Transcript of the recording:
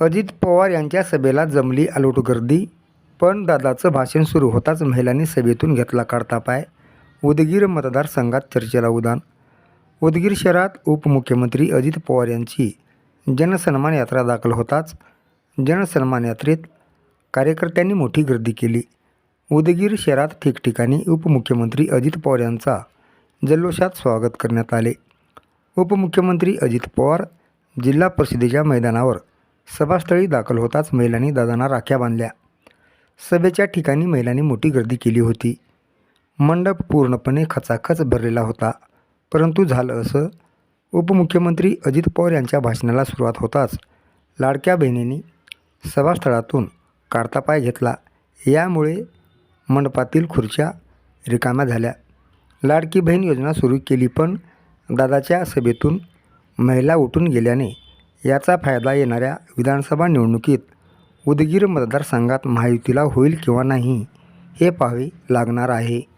अजित पवार यांच्या सभेला जमली आलोट गर्दी पण दादाचं भाषण सुरू होताच महिलांनी सभेतून घेतला काढता पाय. उदगीर मतदारसंघात चर्चेला उदान. उदगीर शहरात उपमुख्यमंत्री अजित पवार यांची जनसन्मान यात्रा दाखल होताच जनसन्मान यात्रेत कार्यकर्त्यांनी मोठी गर्दी केली. उदगीर शहरात ठिकठिकाणी उपमुख्यमंत्री अजित पवार यांचा जल्लोषात स्वागत करण्यात आले. उपमुख्यमंत्री अजित पवार जिल्हा परिषदेच्या मैदानावर सभास्थळी दाखल होताच महिलांनी दादांना राख्या बांधल्या. सभेच्या ठिकाणी महिलांनी मोठी गर्दी केली होती. मंडप पूर्णपणे खचाखच भरलेला होता. परंतु झालं असं उपमुख्यमंत्री अजित पवार यांच्या भाषणाला सुरुवात होताच. लाडक्या बहिणींनी सभास्थळातून काढता पाय घेतला. यामुळे मंडपातील खुर्च्या रिकाम्या झाल्या. लाडकी बहीण योजना सुरू केली पण दादाच्या सभेतून महिला उठून गेल्याने याचा फायदा येणाऱ्या विधानसभा निवडणुकीत उदगीर मतदारसंघात महायुतीला होईल किंवा नाही हे पाहावे लागणार आहे.